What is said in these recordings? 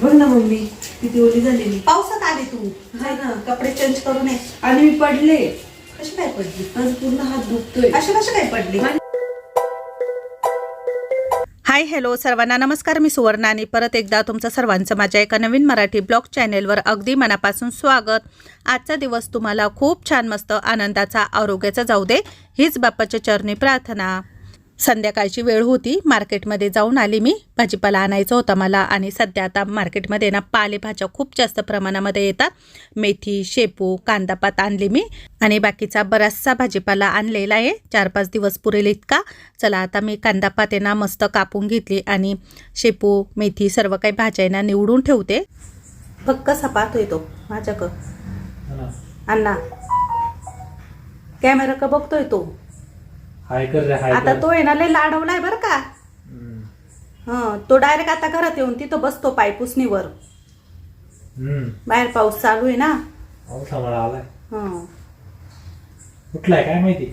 बघ ना मम्मी किती ओली झालेली. पावसात आली तू. हा ना. कपडे चेंज करून ये आणि मी पडले. कशी काय पडली? माझा पूर्ण हात दुखतोय. अशी कशी काय पडली? हाय हॅलो सर्वांना. नमस्कार मी सुवर्णा आणि परत एकदा तुमचं सर्वांचं माझ्या एका नवीन मराठी ब्लॉग चॅनेलवर अगदी मनापासून स्वागत. आजचा दिवस तुम्हाला खूप छान मस्त आनंदाचा आरोग्याचा जाऊ दे. हीच बाप्पाच्या चरणी प्रार्थना. संध्याकाळची वेळ होती. मार्केटमध्ये जाऊन आली मी. भाजीपाला आणायचा होता मला आणि सध्या आता मार्केटमध्ये ना पालेभाज्या खूप जास्त प्रमाणामध्ये येतात. मेथी शेपू कांदापात आणली मी आणि बाकीचा बराचसा भाजीपाला आणलेला आहे. चार पाच दिवस पुरेल इतका. चला आता मी कांदापात ना मस्त कापून घेतली आणि शेपू मेथी सर्व काही भाज्या ना निवडून ठेवते. बघ कसा पाहतोय तो माझ्याक. अण्णा कॅमेरा का बघतोय तो? हाय कर रे हाय आता कर. तो आहे ना लय लाडवलाय बरं का. हम्म. हं तो डायरेक्ट आता घरात येऊन तिथं बसतो पायपुसणीवर हम्म. बाहेर पाऊस चालू आहे ना. पावसा मला आलाय. हं. कुठलाय काय माहिती?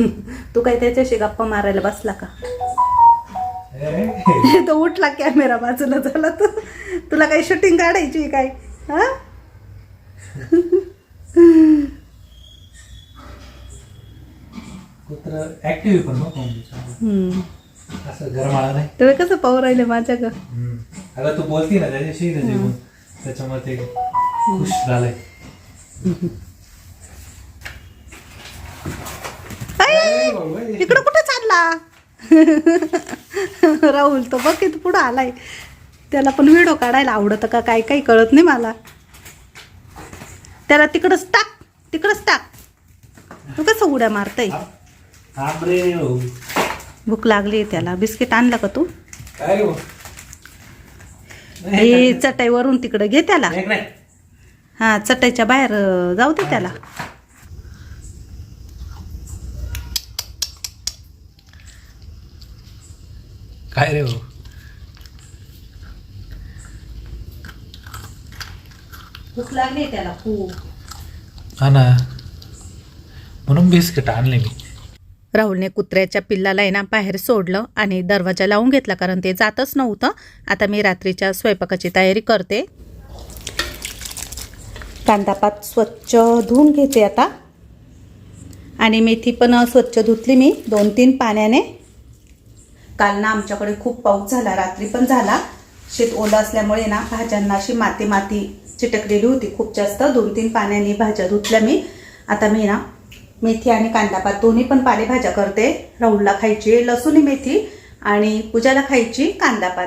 तू काय त्याच्याशी गप्पा मारायला बसला का? ए, तो उठला कॅमेरा बाजूला झाला तर तुला काही शूटिंग काढायची आहे काय? हा? कुत्र ऍक्टिव्ह पण नको हम्म. असं गरम आला नाही? तुम्ही कसं पाहू राहिले माझ्या ग हम्म. अगं तू बोलती ना त्याच्याशी त्याच्यामुळे ते खुश झालंय. बाबा. इकडं कुठं चालला? राहुल तो बघ किती पुढं आलाय. त्याला पण व्हिडिओ काढायला आवडतं का काय काही कळत नाही मला. त्याला तिकडंच टाक तिकडंच टाक. तू कसं उड्या मारतय. भूक लागली त्याला. बिस्किट आणलं का तू? हो? हे चटाईवरून तिकडं घे त्याला. हा चटाईच्या बाहेर जाऊ दे त्याला. काय रे हो भूक लागली त्याला खूप. हा ना. म्हणून बिस्किट आणले मी. राहुलने कुत्र्याच्या पिल्लाला आहे ना बाहेर सोडलं आणि दरवाजा लावून घेतला कारण ते जातच नव्हतं. आता मी रात्रीच्या स्वयंपाकाची तयारी करते. कांदापात स्वच्छ धुवून घेते आता. आणि मेथी पण स्वच्छ धुतली मी दोन तीन पाण्याने. काल ना आमच्याकडे खूप पाऊस झाला रात्री पण झाला. शेत ओलं असल्यामुळे ना भाज्यांना अशी माती माती चिटकलेली होती. खूप जास्त दोन तीन पाण्याने भाज्या धुतल्या मी. आता मी ना मेथी आणि कांदापात दोन्ही पण पालेभाज्या करते. राहुलला खायची लसूणी मेथी आणि पूजाला खायची कांदापात.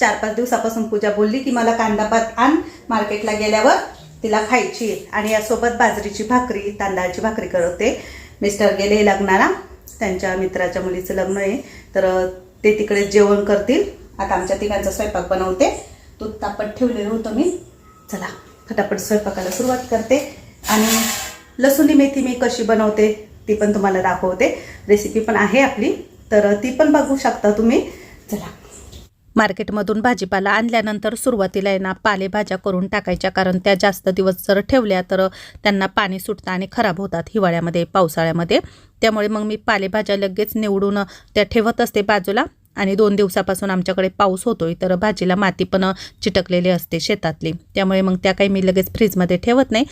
चार पाच दिवसापासून पूजा बोलली की मला कांदापात आण. मार्केटला गेल्यावर तिला खायची आणि यासोबत बाजरीची भाकरी तांदळाची भाकरी करते. मिस्टर गेले लग्नाला. त्यांच्या मित्राच्या मुलीचं लग्न आहे. तर ते तिकडे जेवण करतील. आता आमच्या तिघांचा स्वयंपाक बनवते. दूध तापत ठेवलेलं होतं मी. चला फटाफट स्वयंपाकाला सुरुवात करते. आणि लसूणी मेथी मी कशी बनवते ती पण तुम्हाला दाखवते. रेसिपी पण आहे आपली. तर ती पण बघू शकता तुम्ही. चला. मार्केटमधून भाजीपाला आणल्यानंतर सुरुवातीला आहे ना पालेभाज्या करून टाकायच्या कारण त्या जास्त दिवस जर ठेवल्या तर त्यांना पाणी सुटतं आणि खराब होतात हिवाळ्यामध्ये पावसाळ्यामध्ये. त्यामुळे मग मी पालेभाज्या लगेच निवडून त्या ठेवत असते बाजूला. आणि दोन दिवसापासून आमच्याकडे पाऊस होतोय तर भाजीला माती पण चिटकलेली असते शेतातली. त्यामुळे मग त्या काही मी लगेच फ्रीजमध्ये ठेवत नाही.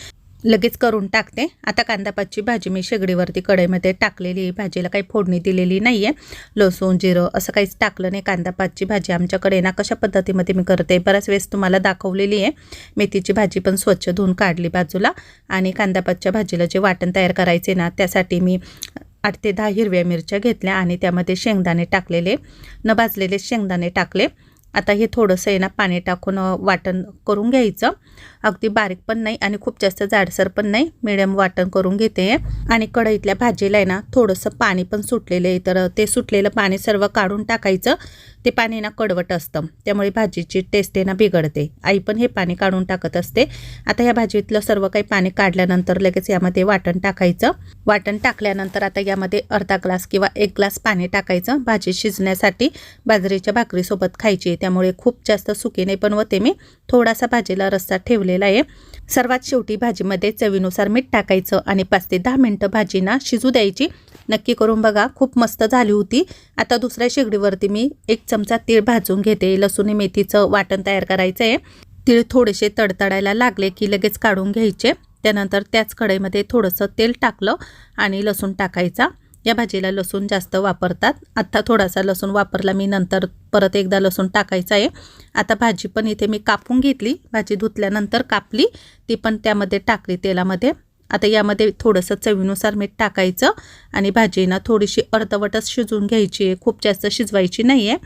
लगेच करून टाकते. आता कांदापातची भाजी मी शेगडीवरती कढईमध्ये टाकलेली आहे. भाजीला काही फोडणी दिलेली नाही आहे लसूण जिरं असं काहीच टाकलं नाही. कांदापातची भाजी आमच्याकडे ना कशा पद्धतीमध्ये मी करते बऱ्याच वेळेस तुम्हाला दाखवलेली आहे. मेथीची भाजी पण स्वच्छ धुवून काढली बाजूला. आणि कांदापातच्या भाजीला जे वाटण तयार करायचे ना त्यासाठी मी आठ ते दहा हिरव्या मिरच्या घेतल्या आणि त्यामध्ये शेंगदाणे टाकलेले. न भाजलेले शेंगदाणे टाकले. आता हे थोडंसं आहे ना पाणी टाकून वाटण करून घ्यायचं. अगदी बारीक पण नाही आणि खूप जास्त जाडसर पण नाही. मिडियम वाटण करून घेते. आणि कढईतल्या भाजीला आहे ना थोडंसं पाणी पण सुटलेलं आहे. तर ते सुटलेलं पाणी सर्व काढून टाकायचं. ते पाणी ना कडवट असतं. त्यामुळे भाजीची टेस्ट ना बिघडते. आई पण हे पाणी काढून टाकत असते. आता या भाजीतलं सर्व काही पाणी काढल्यानंतर लगेच यामध्ये वाटण टाकायचं. वाटण टाकल्यानंतर आता यामध्ये अर्धा ग्लास किंवा एक ग्लास पाणी टाकायचं. भाजी शिजण्यासाठी बाजरीच्या भाकरीसोबत खायची. त्यामुळे खूप जास्त सुकी नाही पण व ते मी. थोडासा भाजीला रस्सा ठेवलेला आहे. सर्वात शेवटी भाजीमध्ये चवीनुसार मीठ टाकायचं आणि पाच ते दहा मिनटं भाजीना शिजू द्यायची. नक्की करून बघा. खूप मस्त झाली होती. आता दुसऱ्या शेगडीवरती मी एक चमचा तीळ भाजून घेते. लसूण मेथीचं वाटण तयार करायचं आहे तीळ थोडेसे तडतडायला लागले की लगेच काढून घ्यायचे. त्यानंतर त्याच कढईमध्ये थोडंसं तेल टाकलं आणि लसूण टाकायचा. या भाजीला लसूण जास्त वापरतात. आत्ता थोडासा लसूण वापरला मी नंतर परत एकदा लसूण टाकायचा आहे. आता भाजी पण इथे मी कापून घेतली. भाजी धुतल्यानंतर कापली. ती पण त्यामध्ये टाकली तेलामध्ये. आता यामध्ये थोडंसं चवीनुसार मीठ टाकायचं आणि भाजी ना थोडीशी अर्धवटच शिजवून घ्यायची आहे. खूप जास्त शिजवायची नाही आहे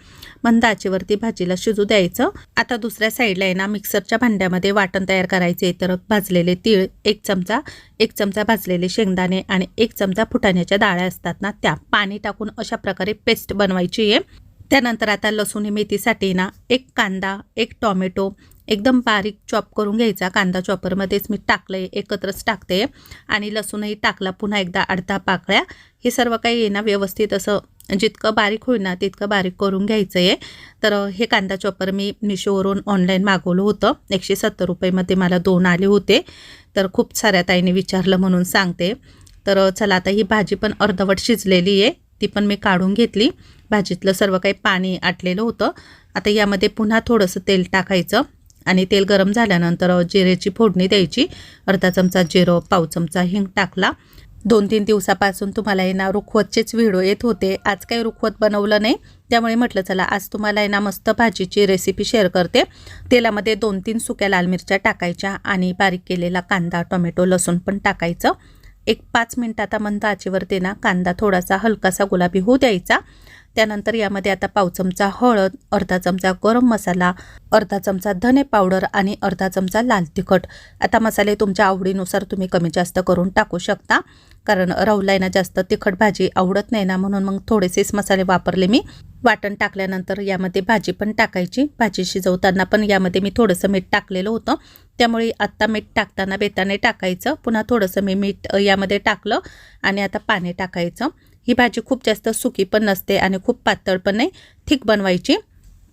मंद आचेवरती भाजीला शिजू द्यायचं. आता दुसऱ्या साईडला आहे ना मिक्सरच्या भांड्यामध्ये वाटण तयार करायचे तर भाजलेले तीळ एक चमचा एक चमचा भाजलेले शेंगदाणे आणि एक चमचा फुटाण्याच्या डाळ्या असतात ना त्या. पाणी टाकून अशा प्रकारे पेस्ट बनवायची आहे. त्यानंतर आता लसूण मेथीसाठी ना एक कांदा एक टॉमॅटो एकदम बारीक चॉप करून घ्यायचा. कांदा चॉपरमध्येच मी टाकलं आहे एकत्रच टाकते. आणि लसूणही टाकला पुन्हा एकदा अर्धा पाकळ्या. हे सर्व काही आहे ना व्यवस्थित असं जितकं बारीक होईल ना तितकं बारीक करून घ्यायचं आहे तर हे कांदा चॉपर मी मिशोवरून ऑनलाईन मागवलं होतं. एकशे सत्तर रुपयेमध्ये मला दोन आले होते. तर खूप साऱ्या ताईने विचारलं म्हणून सांगते. तर चला आता ही भाजी पण अर्धवट शिजलेली आहे. ती पण मी काढून घेतली. भाजीतलं सर्व काही पाणी आटलेलं होतं. आता यामध्ये पुन्हा थोडंसं तेल टाकायचं आणि तेल गरम झाल्यानंतर जिरेची फोडणी द्यायची. अर्धा चमचा जिरं पाव चमचा हिंग टाकला. दोन तीन दिवसापासून तुम्हाला आहे ना रुखवतचेच व्हिडिओ येत होते. आज काही रुखवत बनवलं नाही. त्यामुळे म्हटलं चला आज तुम्हाला आहे ना मस्त भाजीची रेसिपी शेअर करते. तेलामध्ये दोन तीन सुक्या लाल मिरच्या टाकायच्या आणि बारीक केलेला कांदा टोमॅटो लसूण पण टाकायचं. एक पाच मिनटं आता मंद आचेवरती ना कांदा थोडासा हलकासा गुलाबी होऊ द्यायचा. त्यानंतर यामध्ये आता पाव चमचा हळद अर्धा चमचा गरम मसाला अर्धा चमचा धने पावडर आणि अर्धा चमचा लाल तिखट. आता मसाले तुमच्या आवडीनुसार तुम्ही कमी जास्त करून टाकू शकता. कारण रवला ना जास्त तिखट भाजी आवडत नाही ना म्हणून मग थोडेसेच मसाले वापरले मी. वाटण टाकल्यानंतर यामध्ये भाजी पण टाकायची. भाजी शिजवताना पण यामध्ये मी थोडंसं मीठ टाकलेलं होतं. त्यामुळे आत्ता मीठ टाकताना बेताने टाकायचं. पुन्हा थोडंसं मी मीठ यामध्ये टाकलं आणि आता पाणी टाकायचं. ही भाजी खूप जास्त सुकी पण नसते आणि खूप पातळ पण नाही थिक बनवायची.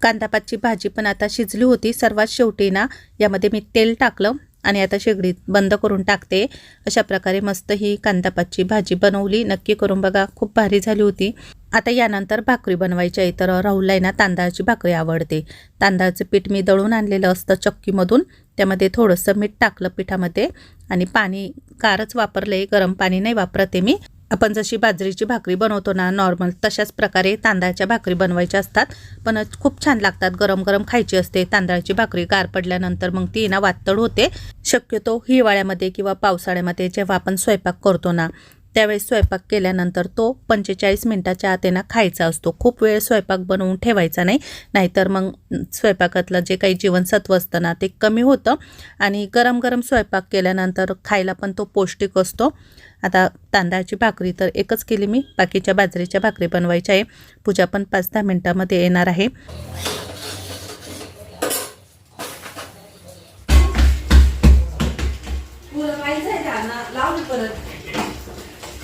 कांदापातची भाजी पण आता शिजली होती. सर्वात शेवटी ना यामध्ये मी तेल टाकलं आणि आता शेगडीत बंद करून टाकते. अशा प्रकारे मस्त ही कांदापातची भाजी बनवली. नक्की करून बघा खूप भारी झाली होती. आता यानंतर भाकरी बनवायची आहे तर राहुलला आहे ना तांदळाची भाकरी आवडते. तांदळाचं पीठ मी दळून आणलेलं असतं चक्कीमधून. त्यामध्ये थोडंसं मीठ टाकलं पिठामध्ये आणि पाणी कारच वापरलं आहे गरम पाणी नाही वापरते मी. आपण जशी बाजरीची भाकरी बनवतो ना नॉर्मल तशाच प्रकारे तांदळाच्या भाकरी बनवायच्या असतात. पण खूप छान लागतात गरम गरम खायची असते. तांदळाची भाकरी गार पडल्यानंतर मग ती ना वातड होते. शक्यतो हिवाळ्यामध्ये किंवा पावसाळ्यामध्ये जेव्हा आपण स्वयंपाक करतो ना त्यावेळेस स्वयंपाक केल्यानंतर तो पंचेचाळीस मिनटाच्या आत खायचा असतो. खूप वेळ स्वयंपाक बनवून ठेवायचा नाही. नाहीतर मग स्वयंपाकातलं जे काही जीवनसत्व असतं ना ते कमी होतं. आणि गरम गरम स्वयंपाक केल्यानंतर खायला पण तो पौष्टिक असतो. आता तांदळाची भाकरी तर एकच केली मी. बाकीच्या बाजरीच्या भाकरी बनवायच्या आहे. पूजा पण पाच दहा मिनटामध्ये येणार आहे.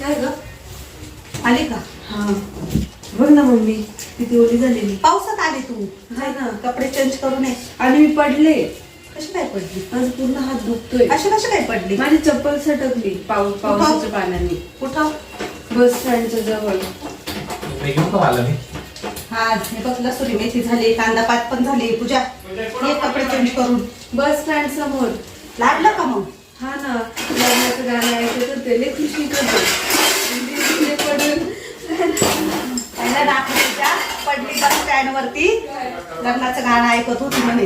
काय ग? आली का? हा. बघ ना मम्मी किती ओली झालेली. पावसात आली तू. हा ना कपडे चेंज करून ये आणि मी पडले. कशी काय पडली? माझा पूर्ण हात दुखतोय. अशी कशी काय पडली? माझी चप्पल सटकली पाऊ पावसाच्या पाण्याने कुठं? बस स्टँडच्या जवळ. मी घेऊ का मला मी? हा हे बघ लसुरी मेथी झाली कांदा पात पण झाली. पूजा कपडे चेंज करून. बस स्टँड समोर. लागलं का मग? हा ना लग्नाचं गाणं ऐकत होते. लय खुशी करते पडली बस स्टँड वरती लग्नाचं गाणं ऐकत होती म्हणे.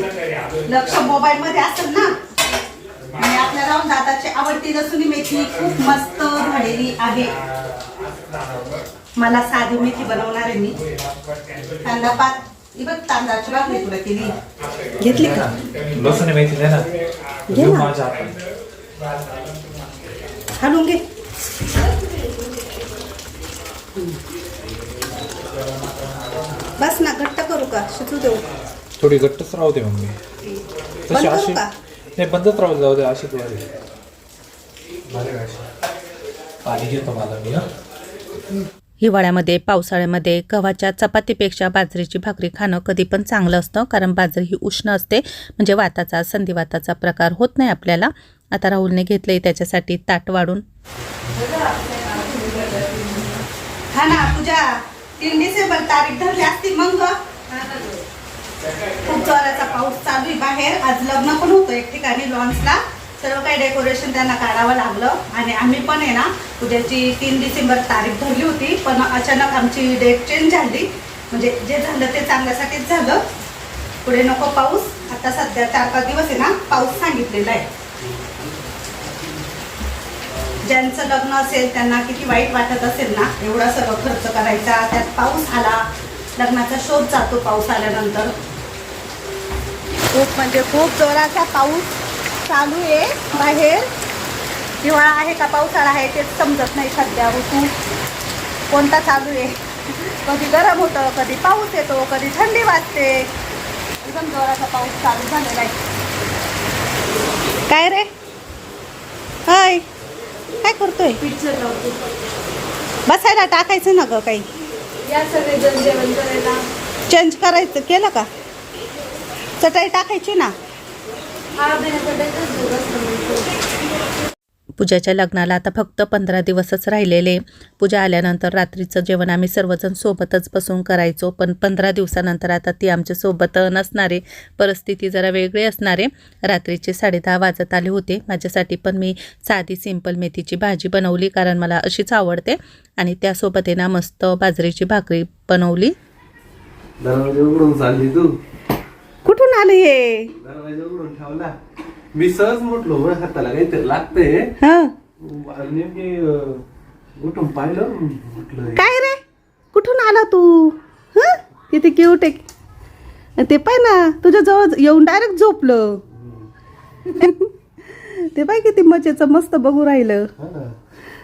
लक्ष मोबाईल मध्ये असेल ना? आणि आपल्या राहून दादाची आवडती लसुनी मेथी खूप मस्त झालेली आहे. मला साधी मेथी बनवणार आहे मी. कांदा पात बघ तांदळाची भाकरी तुला केली घेतली का? लसूण मेथी दे ना. हालून घे. बस ना घट्ट करू का? शिजू देऊ. थोडी घट्टच राहू दे मम्मी. बंद तशी करू अशी का? नाही बंदच राहू दे, जाऊ दे अशी तू आली. बरे पाणी घेतो मला मी हा. हिवाळ्यामध्ये पावसाळ्यामध्ये गव्हाच्या चपातीपेक्षा बाजरीची भाकरी खाणं कधी पण चांगलं असतं कारण बाजरी ही उष्ण असते. म्हणजे वाताचा संधिवाताचा प्रकार होत नाही आपल्याला. आता राहुलने घेतले त्याच्यासाठी ताट वाढून. हा ना पूजा. तीन डिसेंबर तारीख धरली असती मग खूप जोराचा पाऊस चालू आहे बाहेर. आज लग्न पण होतं एक ठिकाणी लॉन्सला. सर्व काही डेकोरेशन त्यांना काढावं लागलं. आणि आम्ही पण आहे ना उद्याची तीन डिसेंबर तारीख धरली होती पण अचानक आमची डेट चेंज झाली. म्हणजे जे झालं ते चांगल्यासाठीच झालं. पुढे नको पाऊस. आता सध्या चार पाच दिवस आहे ना पाऊस सांगितलेला आहे. ज्यांचं लग्न असेल त्यांना किती वाईट वाटत असेल ना एवढा सर्व खर्च करायचा. त्यात पाऊस आला लग्नाचा शोध जातो पाऊस आल्यानंतर. खूप म्हणजे खूप जोराचा पाऊस चालू आहे बाहेर. हिवाळा आहे का पावसाळा आहे तेच समजत नाही सध्या. ऋतू कोणता चालू आहे? कधी गरम होतं कधी पाऊस येतो कधी थंडी वाजते. एकदम जोराचा पाऊस चालू झालेला आहे. काय रे? हाय. काय करतोय? बसायला टाकायचं ना ग काही? चेंज करायचं केलं का? चटाई टाकायची ना हा बिनापटायचाच दिवस समजतो पूजाच्या लग्नाला आता फक्त पंधरा दिवसच राहिलेले. पूजा आल्यानंतर रात्रीचं जेवण आम्ही सर्वजण सोबतच बसून करायचो. पण पंधरा दिवसानंतर आता ती आमच्यासोबत नसणारे. परिस्थिती जरा वेगळी असणारे. रात्रीचे साडेदहा वाजत आले होते. माझ्यासाठी पण मी साधी सिंपल मेथीची भाजी बनवली कारण मला अशीच आवडते. आणि त्यासोबत आहे ना मस्त बाजरीची भाकरी बनवली. कुठून आलं हे? दरवाजा उघडून ठेवला. मी सहज म्हटलो हाताला काहीतरी लागतंय. हा. नेमकी अं, उठून पाहिलं म्हटलं काय रे? कुठून आला तू? हं? किती क्यूट आहे. ते पाय ना तुझ्या जवळ येऊन डायरेक्ट झोपलं. ते पाय किती मजेचं मस्त बघू राहिलं.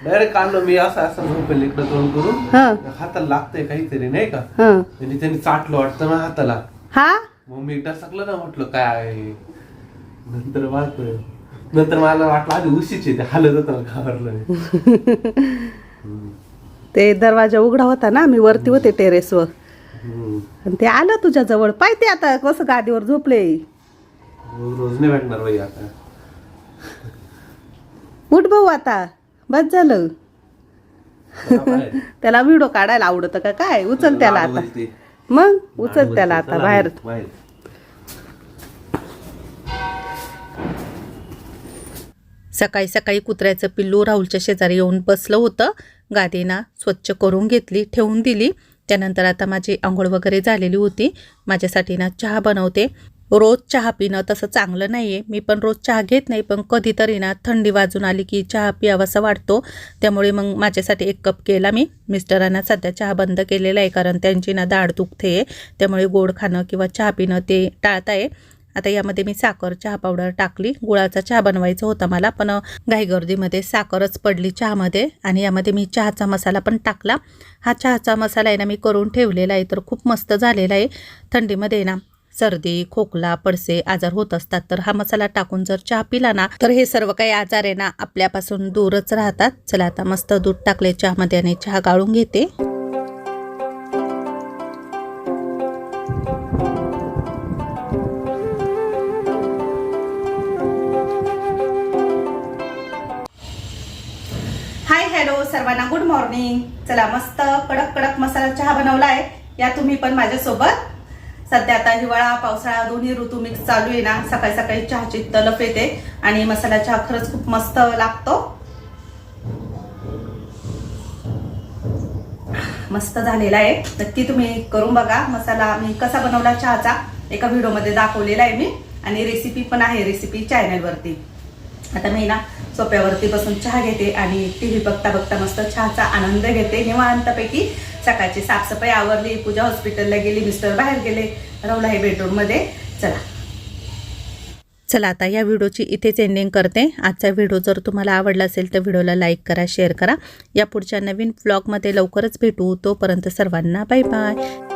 डायरेक्ट आलो मी असं असं झोपेल इकडं करून. हा. हाताला लागतंय काहीतरी नाही का? हा. आणि त्यांनी चाटलं वाटतं ना हाताला. हा? मग मी टसकलं ना म्हटलं काय नंतर वाटलं नंतर मला वाटलं आधी उशीच ते हालत होतं घाबरलं ते दरवाजा उघडा होता ना मी वरती होते टेरेसवर. आणि ते आलं तुझ्या जवळ पाय ते आता कसं गादीवर झोपले. रोज नाही भेटणार बाई आता. उठ भाऊ आता. बस झालं. त्याला व्हिडिओ काढायला आवडतं का काय? उचल त्याला आता. मग? उचल त्याला आता बाहेर. सकाळी सकाळी कुत्र्याचं पिल्लू राहुलच्या शेजारी येऊन बसलं होतं. गादीना स्वच्छ करून घेतली ठेवून दिली. त्यानंतर आता माझी आंघोळ वगैरे झालेली होती. माझ्यासाठी ना चहा बनवते. रोज चहा पिणं तसं चांगलं नाही आहे मी पण रोज चहा घेत नाही पण कधीतरी ना थंडी वाजून आली की चहा पियावासा वाटतो त्यामुळे मग माझ्यासाठी एक कप केला मी. मिस्टरांना सध्या चहा बंद केलेला आहे कारण त्यांची ना दाढ दुखते त्यामुळे गोड खाणं किंवा चहा पिणं ते टाळत आहे आता यामध्ये मी साखर चहा पावडर टाकली. गुळाचा चहा बनवायचा होता मला पण घाईगर्दीमध्ये साखरच पडली चहामध्ये. आणि यामध्ये मी चहाचा मसाला पण टाकला. हा चहाचा मसाला आहे ना मी करून ठेवलेला आहे तर खूप मस्त झालेला आहे. थंडीमध्ये आहे ना सर्दी खोकला पडसे आजार होत असतात तर हा मसाला टाकून जर चहा पिला ना तर हे सर्व काही आजार आहे ना आपल्यापासून दूरच राहतात. चला आता मस्त दूध टाकले चहामध्ये आणि चहा गाळून घेते. सर्वांना गुड मॉर्निंग चला मस्त कडक कडक मसाला चहा बनवला आहे या तुम्ही पण माझ्यासोबत. सध्या आता हिवाळा पावसाळा दोन्ही ऋतू मिक्स चालू आहे ना. सकाळी सकाळी चहाची तलफ येते आणि मसाला चहा खरंच खूप मस्त लागतो. मस्त झालेला आहे. नक्की तुम्ही करून बघा. मसाला मी कसा बनवला चहाचा एका व्हिडिओमध्ये दाखवलेला आहे मी. आणि रेसिपी पण आहे रेसिपी चॅनलवरती आता मी ना सोप्यावरती बसून चहा घेते आणि टी व्ही बघता बघता मस्त चहाचा आनंद घेते. निवांतपैकी सकाळची साफसफाई आवरली पूजा हॉस्पिटलला गेली मिस्टर बाहेर गेले. राहुल आहे बेडरूममध्ये चला. चला आता या व्हिडिओची इथेच एंडिंग करते. आजचा व्हिडिओ जर तुम्हाला आवडला असेल तर व्हिडिओला लाईक करा शेअर करा. या पुढच्या नवीन ब्लॉगमध्ये लवकरच भेटू. तोपर्यंत सर्वांना बाय बाय